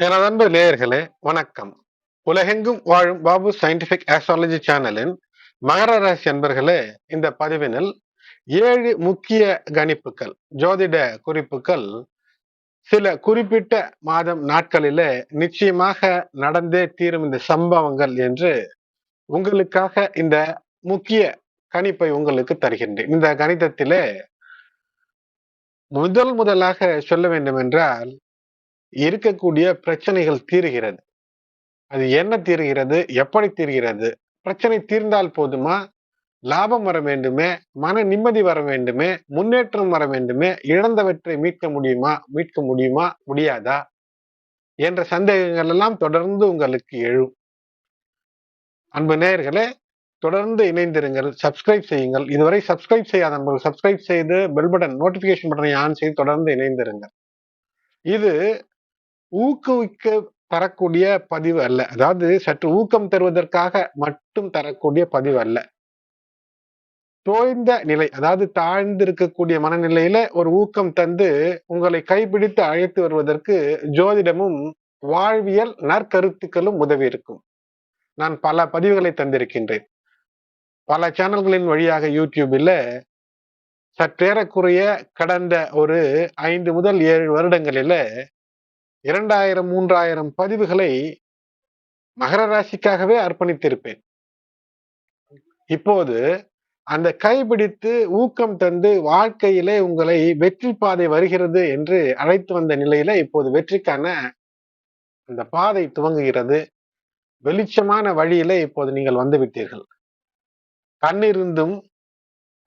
எனது அன்பு நேயர்களே வணக்கம். உலகெங்கும் வாழும் பாபு சயின்டிபிக் ஆஸ்ட்ராலஜி சேனலின் மகர ராசி அன்பர்களே இந்த பதிவினில் ஏழு முக்கிய கணிப்புகள் ஜோதிட குறிப்புகள் சில குறிப்பிட்ட மாதம் நாட்களிலே நிச்சயமாக நடந்தே தீரும் இந்த சம்பவங்கள் என்று உங்களுக்காக இந்த முக்கிய கணிப்பை உங்களுக்கு தருகின்றேன். இந்த கணிதத்திலே முதல் முதலாக சொல்ல வேண்டும் என்றால் இருக்கக்கூடிய பிரச்சனைகள் தீருகிறது. அது என்ன தீர்கிறது? எப்படி தீர்கிறது? பிரச்சனை தீர்ந்தால் போதுமா? லாபம் வர வேண்டுமே? மன நிம்மதி வர வேண்டுமே? முன்னேற்றம் வர வேண்டுமே? இழந்தவற்றை மீட்க முடியுமா? மீட்க முடியுமா? முடியாதா? என்ற சந்தேகங்கள் எல்லாம் தொடர்ந்து உங்களுக்கு எழும். அன்பு நேயர்களே தொடர்ந்து இணைந்திருங்கள். சப்ஸ்கிரைப் செய்யுங்கள். இதுவரை சப்ஸ்கிரைப் செய்யாத நண்பர்கள் சப்ஸ்கிரைப் செய்து பெல் பட்டன் நோட்டிபிகேஷன் பட்டனை ஆன் செய்து தொடர்ந்து இணைந்திருங்கள். இது ஊக்குவிக்க தரக்கூடிய பதிவு அல்ல. அதாவது சற்று ஊக்கம் தருவதற்காக மட்டும் தரக்கூடிய பதிவு அல்ல. தோய்ந்த நிலை அதாவது தாழ்ந்து இருக்கக்கூடிய மனநிலையில ஒரு ஊக்கம் தந்து உங்களை கைப்பிடித்து அழைத்து வருவதற்கு ஜோதிடமும் வாழ்வியல் நற்கருத்துக்களும் உதவி இருக்கும். நான் பல பதிவுகளை தந்திருக்கின்றேன். பல சேனல்களின் வழியாக யூடியூபில் சற்றேறக்குறைய கடந்த ஒரு ஐந்து முதல் ஏழு வருடங்களில இரண்டாயிரம் மூன்றாயிரம் பதிவுகளை மகர ராசிக்காகவே அர்ப்பணித்திருப்பேன். இப்போது அந்த கைபிடித்து ஊக்கம் தந்து வாழ்க்கையிலே உங்களை வெற்றி பாதை வருகிறது என்று அழைத்து வந்த நிலையில இப்போது வெற்றிக்கான அந்த பாதை துவங்குகிறது. வெளிச்சமான வழியில இப்போது நீங்கள் வந்து விட்டீர்கள். கண்ணிருந்தும்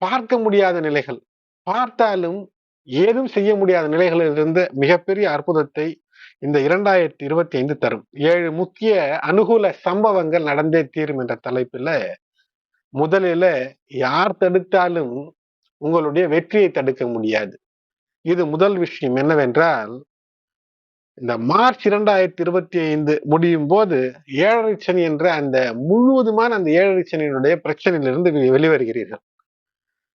பார்க்க முடியாத நிலைகள். பார்த்தாலும் ஏதும் செய்ய முடியாத நிலைகளில் இருந்து மிகப்பெரிய அற்புதத்தை இந்த இரண்டாயிரத்தி இருபத்தி ஐந்து தரும். ஏழு முக்கிய அனுகூல சம்பவங்கள் நடந்தே தீரும் என்ற தலைப்புல முதலில யார் தடுத்தாலும் உங்களுடைய வெற்றியை தடுக்க முடியாது. இது முதல் விஷயம் என்னவென்றால் இந்த மார்ச் இரண்டாயிரத்தி இருபத்தி ஐந்து முடியும் போது ஏழரை சனி என்ற அந்த முழுவதுமான அந்த ஏழரை சனியினுடைய பிரச்சனையிலிருந்து வெளிவருகிறீர்கள்.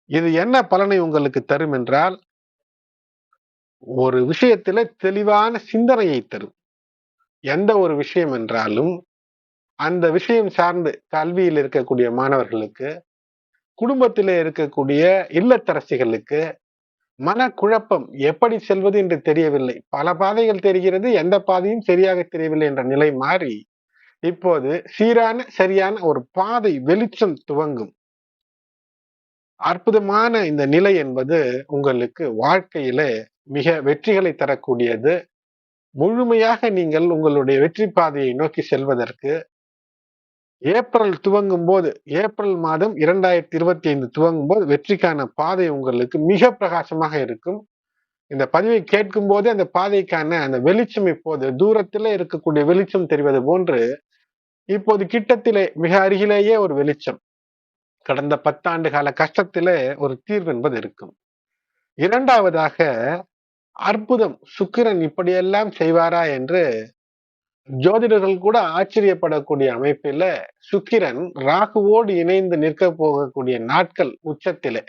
இது என்ன பலனை உங்களுக்கு தரும் என்றால் ஒரு விஷயத்துல தெளிவான சிந்தனையை தரும். எந்த ஒரு விஷயம் என்றாலும் அந்த விஷயம் சார்ந்து கல்வியில் இருக்கக்கூடிய மாணவர்களுக்கு குடும்பத்தில் இருக்கக்கூடிய இல்லத்தரசிகளுக்கு மனக்குழப்பம் எப்படி செல்வது என்று தெரியவில்லை. பல பாதைகள் தெரிகிறது எந்த பாதையும் சரியாக தெரியவில்லை என்ற நிலை மாறி இப்போது சீரான சரியான ஒரு பாதை வெளிச்சம் துவங்கும். அற்புதமான இந்த நிலை என்பது உங்களுக்கு வாழ்க்கையில மிக வெற்றிகளை தரக்கூடியது. முழுமையாக நீங்கள் உங்களுடைய வெற்றி பாதையை நோக்கி செல்வதற்கு ஏப்ரல் துவங்கும் போது ஏப்ரல் மாதம் இரண்டாயிரத்தி இருபத்தி ஐந்து துவங்கும் போது வெற்றிக்கான பாதை உங்களுக்கு மிக பிரகாசமாக இருக்கும். இந்த பதிவை கேட்கும் போதே அந்த பாதைக்கான அந்த வெளிச்சம் இப்போது தூரத்திலே இருக்கக்கூடிய வெளிச்சம் தெரிவது போன்று இப்போது கிட்டத்திலே மிக அருகிலேயே ஒரு வெளிச்சம். கடந்த பத்தாண்டு கால கஷ்டத்திலே ஒரு தீர்வு என்பது இருக்கும். இரண்டாவதாக அற்புதம் சுக்கிரன் இப்படியெல்லாம் செய்வாரா என்று ஜோதிடர்கள் கூட ஆச்சரியப்படக்கூடிய அமைப்பில சுக்கிரன் ராகுவோடு இணைந்து நிற்க போகக்கூடிய நாட்கள் உச்சத்திலே.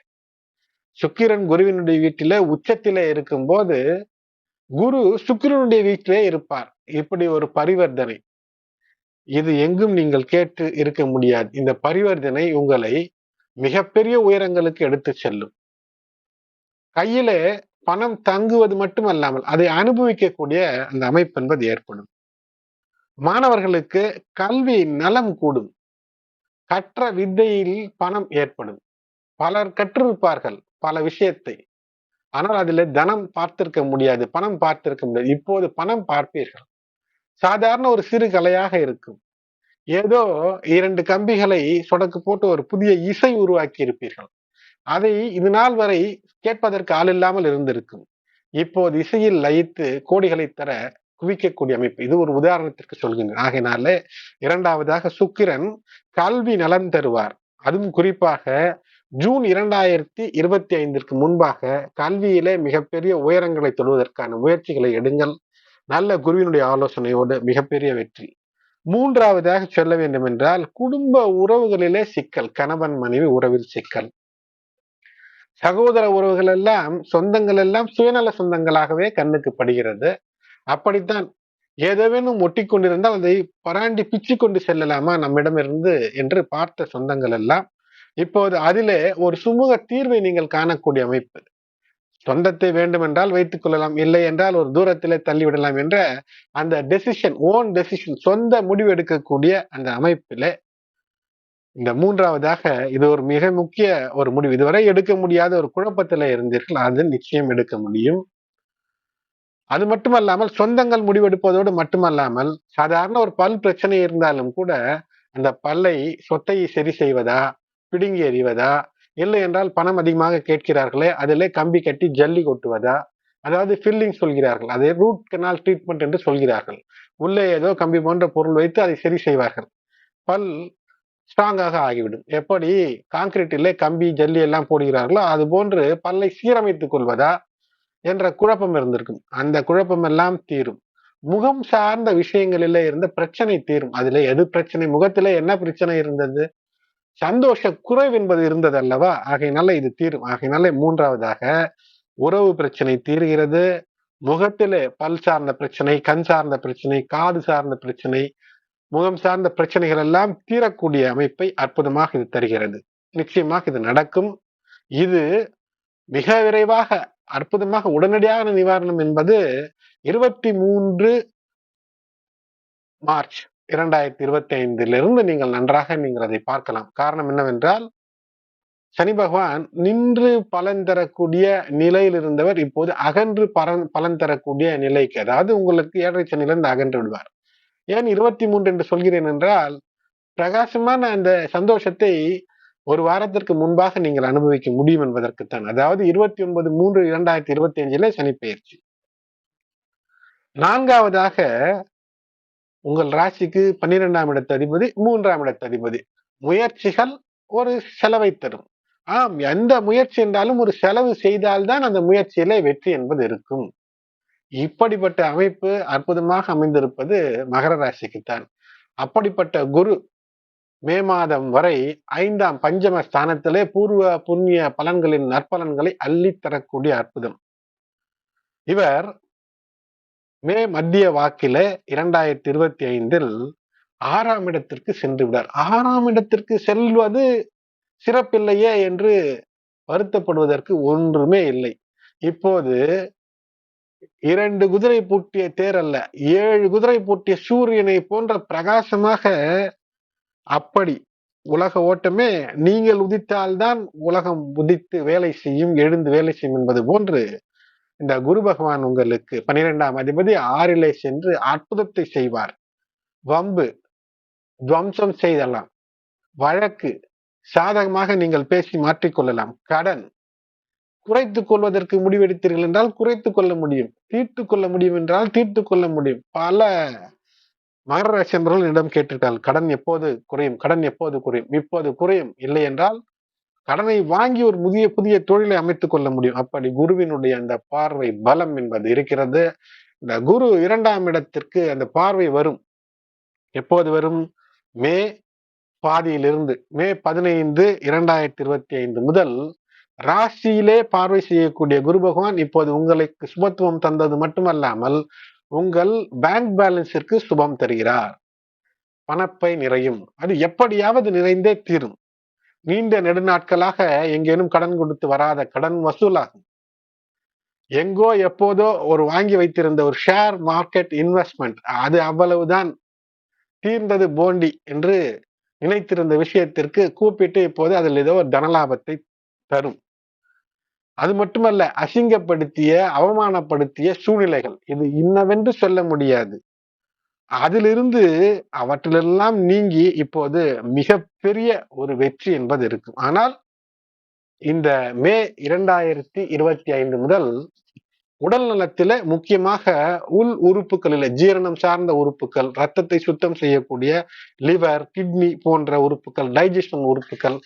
சுக்கிரன் குருவினுடைய வீட்டில உச்சத்திலே இருக்கும்போது குரு சுக்கிரனுடைய வீட்டிலே இருப்பார். இப்படி ஒரு பரிவர்த்தனை. இது எங்கும் நீங்கள் கேட்டு இருக்க முடியாது. இந்த பரிவர்த்தனை உங்களை மிகப்பெரிய உயரங்களுக்கு எடுத்து செல்லும். கையில பணம் தங்குவது மட்டுமல்லாமல் அதை அனுபவிக்கக்கூடிய அந்த அமைப்பு என்பது ஏற்படும். மாணவர்களுக்கு கல்வி நலம் கூடும். கற்ற வித்தையில் பணம் ஏற்படும். பலர் கற்றிருப்பார்கள் பல விஷயத்தை. ஆனால் அதுல தனம் பார்த்திருக்க முடியாது பணம் பார்த்திருக்க முடியாது. இப்போது பணம் பார்ப்பீர்கள். சாதாரண ஒரு சிறு கலையாக இருக்கும். ஏதோ இரண்டு கம்பிகளை சொடக்கு போட்டு ஒரு புதிய இசை உருவாக்கி இருப்பீர்கள் அதை இது நாள் வரை கேட்பதற்கு ஆள் இல்லாமல் இருந்திருக்கும். இப்போது இசையில் லயித்து கோடிகளை தர குவிக்கக்கூடிய அமைப்பு. இது ஒரு உதாரணத்திற்கு சொல்கின்றேன். ஆகையினால இரண்டாவதாக சுக்கிரன் கல்வி நலன் தருவார். அதுவும் குறிப்பாக ஜூன் இரண்டாயிரத்தி இருபத்தி ஐந்திற்கு முன்பாக கல்வியிலே மிகப்பெரிய உயரங்களை தொழுவதற்கான முயற்சிகளை எடுங்கள். நல்ல குருவினுடைய ஆலோசனையோடு மிகப்பெரிய வெற்றி. மூன்றாவதாக சொல்ல வேண்டும் என்றால் குடும்ப உறவுகளிலே சிக்கல் கணவன் மனைவி உறவில் சிக்கல். சகோதர உறவுகள் எல்லாம் சொந்தங்கள் எல்லாம் சுயநல சொந்தங்களாகவே கண்ணுக்கு படுகிறது. அப்படித்தான் ஏதேனும் ஒட்டி கொண்டிருந்தால் அதை பராண்டி பிச்சு கொண்டு செல்லலாமா நம்மிடமிருந்து என்று பார்த்த சொந்தங்கள் எல்லாம் இப்போது அதிலே ஒரு சுமூக தீர்வை நீங்கள் காணக்கூடிய அமைப்பு. சொந்தத்தை வேண்டுமென்றால் வைத்துக் கொள்ளலாம் இல்லை என்றால் ஒரு தூரத்திலே தள்ளிவிடலாம் என்ற அந்த டெசிஷன் ஓன் டெசிஷன் சொந்த முடிவு எடுக்கக்கூடிய அந்த அமைப்பிலே இந்த மூன்றாவதாக இது ஒரு மிக முக்கிய ஒரு முடிவு. இதுவரை எடுக்க முடியாத ஒரு குழப்பத்துல இருந்தீர்கள் அது நிச்சயம் எடுக்க முடியும். அது மட்டுமல்லாமல் சொந்தங்கள் முடிவெடுப்பதோடு மட்டுமல்லாமல் சாதாரண ஒரு பல் பிரச்சனை இருந்தாலும் கூட அந்த பல்லை சொத்தை சரி செய்வதா பிடுங்கி எறிவதா இல்லை என்றால் பணம் அதிகமாக கேட்கிறார்களே அதிலே கம்பி கட்டி ஜல்லி கொட்டுவதா அதாவது ஃபில்லிங் சொல்கிறார்கள் அதே ரூட் கனால் ட்ரீட்மெண்ட் என்று சொல்கிறார்கள். உள்ளே ஏதோ கம்பி போன்ற பொருள் வைத்து அதை சரி செய்வார்கள். பல் ஸ்ட்ராங்காக ஆகிவிடும். எப்படி? கான்கிரீட்டிலே கம்பி ஜல்லி எல்லாம் போடுகிறார்களோ அது போன்று பல்லை சீரமைத்துக் கொள்வதா என்ற குழப்பம் இருந்திருக்கும். அந்த குழப்பம் எல்லாம் தீரும். முகம் சார்ந்த விஷயங்களிலே இருந்த பிரச்சனை தீரும். அதுல எது பிரச்சனை? முகத்திலே என்ன பிரச்சனை இருந்தது? சந்தோஷ குறைவு என்பது இருந்தது அல்லவா? ஆகையினால இது தீரும். ஆகையினால மூன்றாவதாக உறவு பிரச்சனை தீர்கிறது. முகத்திலே பல் சார்ந்த பிரச்சனை கண் சார்ந்த பிரச்சனை காது சார்ந்த பிரச்சனை முகம் சார்ந்த பிரச்சனைகள் எல்லாம் தீரக்கூடிய அமைப்பை அற்புதமாக இது தருகிறது. நிச்சயமாக இது நடக்கும். இது மிக விரைவாக அற்புதமாக உடனடியான நிவாரணம் என்பது இருபத்தி மூன்று மார்ச் இரண்டாயிரத்தி இருபத்தி ஐந்திலிருந்து நீங்கள் நன்றாக நீங்கள் அதை பார்க்கலாம். காரணம் என்னவென்றால் சனி பகவான் நின்று பலன் தரக்கூடிய நிலையில் இருந்தவர் இப்போது அகன்று பலன் பலன் தரக்கூடிய நிலைக்கு அதாவது உங்களுக்கு ஏழரை சனிலிருந்து அகன்று விடுவார். ஏன் இருபத்தி மூன்று என்று சொல்கிறேன் என்றால் பிரகாசமான அந்த சந்தோஷத்தை ஒரு வாரத்திற்கு முன்பாக நீங்கள் அனுபவிக்க முடியும் என்பதற்குத்தான். அதாவது இருபத்தி ஒன்பது மூன்று இரண்டாயிரத்தி இருபத்தி அஞ்சுல சனி பயிற்சி நான்காவதாக உங்கள் ராசிக்கு பன்னிரெண்டாம் இடத்து அதிபதி மூன்றாம் இடத்து அதிபதி. முயற்சிகள் ஒரு செலவை தரும். ஆம் எந்த முயற்சி என்றாலும் ஒரு செலவு செய்தால்தான் அந்த முயற்சியில வெற்றி என்பது இருக்கும். இப்படிப்பட்ட அமைப்பு அற்புதமாக அமைந்திருப்பது மகர ராசிக்குத்தான். அப்படிப்பட்ட குரு மே மாதம் வரை ஐந்தாம் பஞ்சம ஸ்தானத்திலே பூர்வ புண்ணிய பலன்களின் நற்பலன்களை அள்ளித்தரக்கூடிய அற்புதம். இவர் மே மத்திய வாக்கில இரண்டாயிரத்தி இருபத்தி ஐந்தில் ஆறாம் இடத்திற்கு சென்று விடார் ஆறாம் இடத்திற்கு செல்வது சிறப்பில்லையே என்று வருத்தப்படுவதற்கு ஒன்றுமே இல்லை. இப்போது இரண்டு குதிரை பூட்டிய தேர் அல்ல ஏழு குதிரை பூட்டிய சூரியனை போன்ற பிரகாசமாக அப்படி உலக ஓட்டமே நீங்கள் உதித்தால்தான் உலகம் உதித்து வேலை செய்யும் எழுந்து வேலை செய்யும் என்பது போன்று இந்த குரு பகவான் உங்களுக்கு பனிரெண்டாம் அதிபதி ஆறிலே சென்று அற்புதத்தை செய்வார். வம்பு துவம்சம் செய்தலாம். வழக்கு சாதகமாக நீங்கள் பேசி மாற்றிக்கொள்ளலாம் கடன் குறைத்துக் கொள்வதற்கு முடிவெடுத்தீர்கள் என்றால் குறைத்துக் கொள்ள முடியும். தீர்த்து கொள்ள முடியும் என்றால் தீர்த்து கொள்ள முடியும். பல மகர ராசி என்பவர்கள் இடம் கடன் எப்போது குறையும்? கடன் எப்போது குறையும்? இப்போது குறையும்? இல்லை என்றால் கடனை வாங்கி ஒரு புதிய புதிய தொழிலை அமைத்துக் கொள்ள முடியும். அப்படி குருவினுடைய அந்த பார்வை பலம் என்பது இருக்கிறது. இந்த குரு இரண்டாம் இடத்திற்கு அந்த பார்வை வரும். எப்போது வரும்? மே பாதியிலிருந்து மே பதினைந்து இரண்டாயிரத்தி இருபத்தி ஐந்து முதல் ராசியிலே பார்வை செய்யக்கூடிய குரு பகவான் இப்போது உங்களுக்கு சுபத்துவம் தந்தது மட்டுமல்லாமல் உங்கள் பேங்க் பேலன்ஸிற்கு சுபம் தருகிறார். பணப்பை நிறையும். அது எப்படியாவது நிறைந்தே தீரும். நீண்ட நெடுநாட்களாக எங்கேனும் கடன் கொடுத்து வராத கடன் வசூலாகும். எங்கோ எப்போதோ ஒரு வாங்கி வைத்திருந்த ஒரு ஷேர் மார்க்கெட் இன்வெஸ்ட்மெண்ட் அது அவ்வளவுதான். தீர்ந்தது போண்டி என்று நினைத்திருந்த விஷயத்திற்கு கூப்பிட்டு இப்போது அதில் ஏதோ ஒரு தனலாபத்தை தரும். அது மட்டுமல்ல அசிங்கப்படுத்திய அவமானப்படுத்திய சூழ்நிலைகள். இது இன்னவென்று சொல்ல முடியாது. அதிலிருந்து அவற்றிலெல்லாம் நீங்கி இப்போது மிகப்பெரிய ஒரு வெற்றி என்பது இருக்கும். ஆனால் இந்த மே இரண்டாயிரத்தி இருபத்தி ஐந்து முதல் உடல் நலத்தில முக்கியமாக உள் உறுப்புகளில் ஜீரணம் சார்ந்த உறுப்புகள் ரத்தத்தை சுத்தம் செய்யக்கூடிய லிவர் கிட்னி போன்ற உறுப்புகள் டைஜஷன் உறுப்புகள்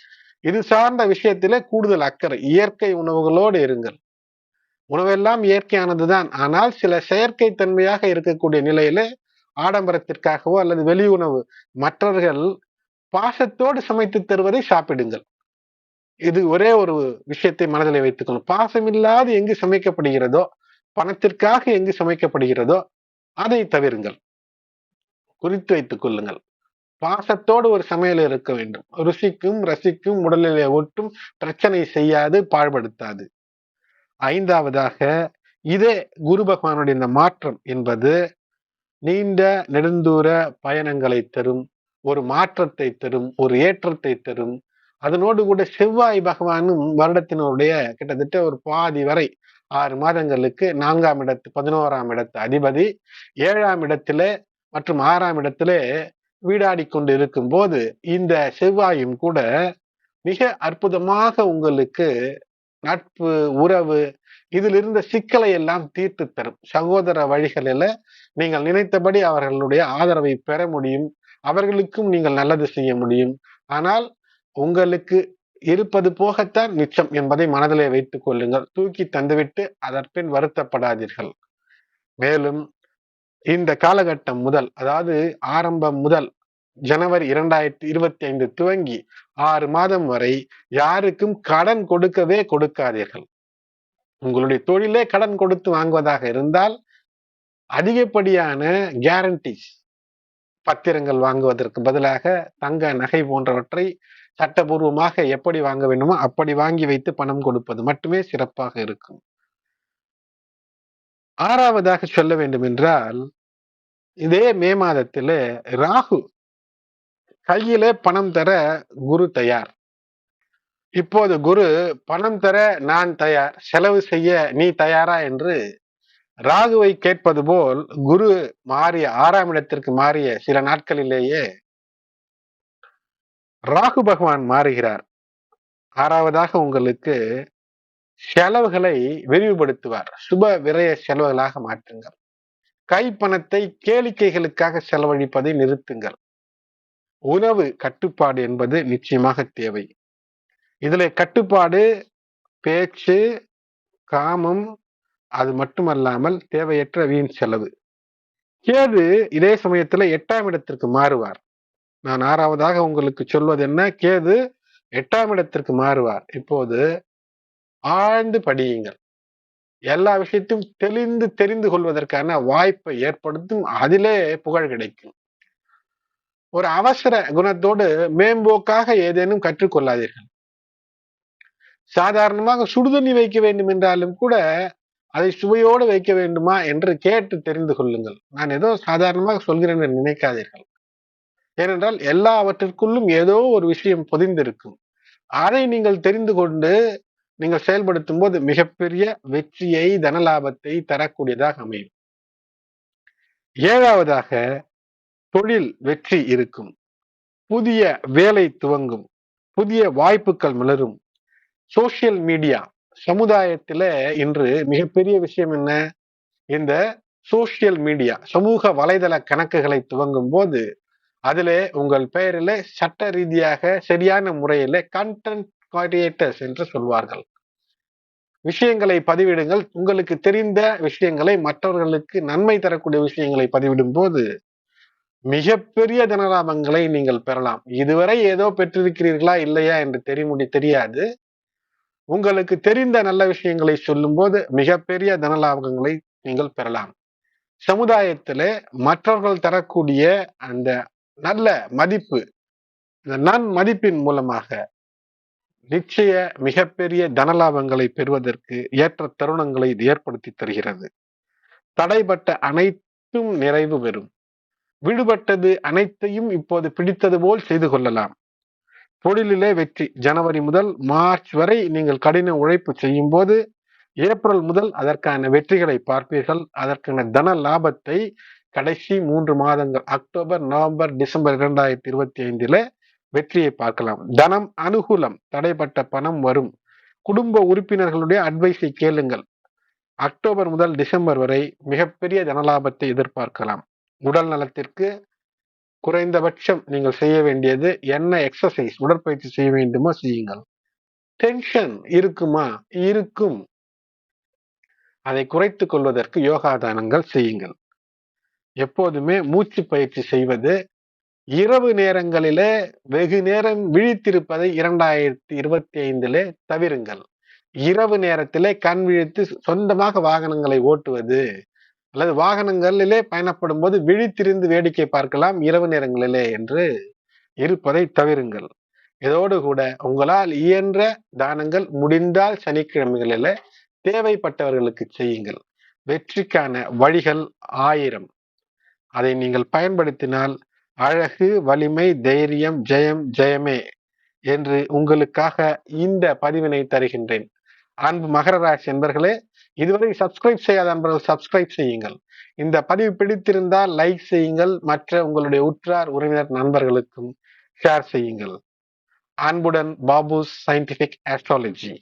இது சார்ந்த விஷயத்திலே கூடுதல் அக்கறை. இயற்கை உணவுகளோடு இருங்கள். உணவெல்லாம் இயற்கையானதுதான். ஆனால் சில செயற்கை தன்மையாக இருக்கக்கூடிய நிலையில ஆடம்பரத்திற்காகவோ அல்லது வெளி உணவு மற்றவர்கள் பாசத்தோடு சமைத்து தருவதை சாப்பிடுங்கள். இது ஒரே ஒரு விஷயத்தை மனதில் வைத்துக்கணும் பாசம் இல்லாது எங்கு சமைக்கப்படுகிறதோ பணத்திற்காக எங்கு சமைக்கப்படுகிறதோ அதை தவிருங்கள். குறித்து வைத்துக் கொள்ளுங்கள். பாசத்தோடு ஒரு சமையல் இருக்க வேண்டும். ருசிக்கும் ரசிக்கும் உடலிலே ஒட்டும் பிரச்சனை செய்யாது பாழ்படுத்தாது. ஐந்தாவதாக இதே குரு பகவானுடைய இந்த மாற்றம் என்பது நீண்ட நெடுந்தூர பயணங்களை தரும் ஒரு மாற்றத்தை தரும் ஒரு ஏற்றத்தை தரும். அதனோடு கூட செவ்வாய் பகவானும் வருடத்தினுடைய கிட்டத்தட்ட ஒரு பாதி வரை ஆறு மாதங்களுக்கு நான்காம் இடத்து பதினோராம் இடத்து அதிபதி ஏழாம் இடத்துல மற்றும் ஆறாம் இடத்துல வீடாடி கொண்டு இருக்கும் போது இந்த செவ்வாயும் கூட மிக அற்புதமாக உங்களுக்கு நட்பு உறவு இதில் இருந்த சிக்கலை எல்லாம் தீர்த்து தரும். சகோதர வழிகளில நீங்கள் நினைத்தபடி அவர்களுடைய ஆதரவை பெற முடியும். அவர்களுக்கும் நீங்கள் நல்லது செய்ய முடியும். ஆனால் உங்களுக்கு இருப்பது போகத்தான் மிச்சம் என்பதை மனதிலே வைத்துக் கொள்ளுங்கள். தூக்கி தந்துவிட்டு அதற்பின் வருத்தப்படாதீர்கள். மேலும் இந்த காலகட்டம் முதல் அதாவது ஆரம்பம் முதல் ஜனவரி இரண்டாயிரத்தி இருபத்தி ஐந்து துவங்கி ஆறு மாதம் வரை யாருக்கும் கடன் கொடுக்கவே கொடுக்காதீர்கள். உங்களுடைய தொழிலே கடன் கொடுத்து வாங்குவதாக இருந்தால் அதிகப்படியான கேரண்டிஸ் பத்திரங்கள் வாங்குவதற்கு பதிலாக தங்க நகை போன்றவற்றை சட்டபூர்வமாக எப்படி வாங்க வேண்டுமோ அப்படி வாங்கி வைத்து பணம் கொடுப்பது மட்டுமே சிறப்பாக இருக்கும். ஆறாவதாக சொல்ல வேண்டும் என்றால் இதே மே மாதத்தில் ராகு கையிலே பணம் தர குரு தயார். இப்போது குரு பணம் தர நான் தயார். செலவு செய்ய நீ தயாரா? என்று ராகுவை கேட்பது போல் குரு மாறிய ஆறாம் இடத்திற்கு மாறிய சில நாட்களிலேயே ராகு பகவான் மாறுகிறார். ஆறாவதாக உங்களுக்கு செலவுகளை விரிவுபடுத்துவார். சுப விரய செலவுகளாக மாற்றுங்கள். கைப்பணத்தை கேளிக்கைகளுக்காக செலவழிப்பதை நிறுத்துங்கள். உணவு கட்டுப்பாடு என்பது நிச்சயமாக தேவை. இதுல கட்டுப்பாடு பேச்சு காமம் அது மட்டுமல்லாமல் தேவையற்ற வீண் செலவு. கேது இதே சமயத்துல எட்டாம் இடத்திற்கு மாறுவார். நான் ஆறாவதாக உங்களுக்கு சொல்வது என்ன? கேது எட்டாம் இடத்திற்கு மாறுவார். இப்போது ஆழ்ந்து படியுங்கள். எல்லா விஷயத்தையும் தெளிந்து தெரிந்து கொள்வதற்கான வாய்ப்பை ஏற்படுத்தும் அதிலே புகழ் கிடைக்கும். ஒரு அவசர குணத்தோடு மேம்போக்காக ஏதேனும் கற்றுக்கொள்ளாதீர்கள். சாதாரணமாக சுடுதண்ணி வைக்க வேண்டும் என்றாலும் கூட அதை சுவையோடு வைக்க வேண்டுமா என்று கேட்டு தெரிந்து கொள்ளுங்கள். நான் ஏதோ சாதாரணமாக சொல்கிறேன் என்று நினைக்காதீர்கள். ஏனென்றால் எல்லாவற்றிற்குள்ளும் ஏதோ ஒரு விஷயம் பொதிந்திருக்கும். அதை நீங்கள் தெரிந்து கொண்டு நீங்கள் செயல்படுத்தும் போது மிகப்பெரிய வெற்றியை தனலாபத்தை தரக்கூடியதாக அமையும். ஏழாவதாக தொழில் வெற்றி இருக்கும். புதிய வேலை துவங்கும். புதிய வாய்ப்புகள் மலரும். சோசியல் மீடியா சமுதாயத்துல இன்று மிகப்பெரிய விஷயம் என்ன? இந்த சோசியல் மீடியா சமூக வலைதள கணக்குகளை துவங்கும் போது அதிலே உங்கள் பெயரிலே சட்ட ரீதியாக சரியான முறையில கண்டென்ட் கார்டியேட்டர்ஸ் என்று சொல்வார்கள். விஷயங்களை பதிவிடுங்கள். உங்களுக்கு தெரிந்த விஷயங்களை மற்றவர்களுக்கு நன்மை தரக்கூடிய விஷயங்களை பதிவிடும் போது மிகப்பெரிய தனலாபங்களை நீங்கள் பெறலாம். இதுவரை ஏதோ பெற்றிருக்கிறீர்களா இல்லையா என்று தெரியும் தெரியாது. உங்களுக்கு தெரிந்த நல்ல விஷயங்களை சொல்லும்போது மிகப்பெரிய தனலாபங்களை நீங்கள் பெறலாம். சமுதாயத்தில் மற்றவர்கள் தரக்கூடிய அந்த நல்ல மதிப்பு இந்த நன் மதிப்பின் மூலமாக நிச்சய மிகப்பெரிய தனலாபங்களை பெறுவதற்கு ஏற்ற தருணங்களை இது ஏற்படுத்தி தருகிறது. தடைப்பட்ட அனைத்தும் நிறைவு பெறும். விடுபட்டது அனைத்தையும் இப்போது பிடித்தது போல் செய்து கொள்ளலாம். தொழிலிலே வெற்றி. ஜனவரி முதல் மார்ச் வரை நீங்கள் கடின உழைப்பு செய்யும் போது ஏப்ரல் முதல் அதற்கான வெற்றிகளை பார்ப்பீர்கள். அதற்கான தன லாபத்தை கடைசி மூன்று மாதங்கள் அக்டோபர் நவம்பர் டிசம்பர் இரண்டாயிரத்தி இருபத்தி ஐந்தில் வெற்றியை பார்க்கலாம். தனம் அனுகூலம் தடைப்பட்ட பணம் வரும். குடும்ப உறுப்பினர்களுடைய அட்வைஸை கேளுங்கள். அக்டோபர் முதல் டிசம்பர் வரை மிகப்பெரிய தனலாபத்தை எதிர்பார்க்கலாம். உடல் நலத்திற்கு குறைந்தபட்சம் நீங்கள் செய்ய வேண்டியது என்ன எக்ஸசைஸ் உடற்பயிற்சி செய்ய வேண்டுமோ செய்யுங்கள். டென்ஷன் இருக்குமா? இருக்கும். அதை குறைத்துக் கொள்வதற்கு யோகாதானங்கள் செய்யுங்கள். எப்போதுமே மூச்சு பயிற்சி செய்வது இரவு நேரங்களிலே வெகு நேரம் விழித்திருப்பதை இரண்டாயிரத்தி இருபத்தி ஐந்திலே தவிருங்கள். இரவு நேரத்திலே கண் விழித்து சொந்தமாக வாகனங்களை ஓட்டுவது அல்லது வாகனங்களிலே பயணப்படும் போது விழித்திருந்து வேடிக்கை பார்க்கலாம் இரவு நேரங்களிலே என்று இருப்பதை தவிருங்கள். இதோடு கூட உங்களால் இயன்ற தானங்கள் முடிந்தால் சனிக்கிழமைகளில தேவைப்பட்டவர்களுக்கு செய்யுங்கள். வெற்றிக்கான வழிகள் ஆயிரம். அதை நீங்கள் பயன்படுத்தினால் அழகு வலிமை தைரியம் ஜெயம் ஜெயமே என்று உங்களுக்காக இந்த பதிவினை தருகின்றேன். அன்பு மகர ராசி என்பர்களே இதுவரை சப்ஸ்கிரைப் செய்யாத அன்பர்கள் சப்ஸ்கிரைப் செய்யுங்கள். இந்த பதிவு பிடித்திருந்தால் லைக் செய்யுங்கள். மற்ற உங்களுடைய உற்றார் உறவினர் நண்பர்களுக்கும் ஷேர் செய்யுங்கள். அன்புடன் பாபு சயின்டிபிக் ஆஸ்ட்ராலஜி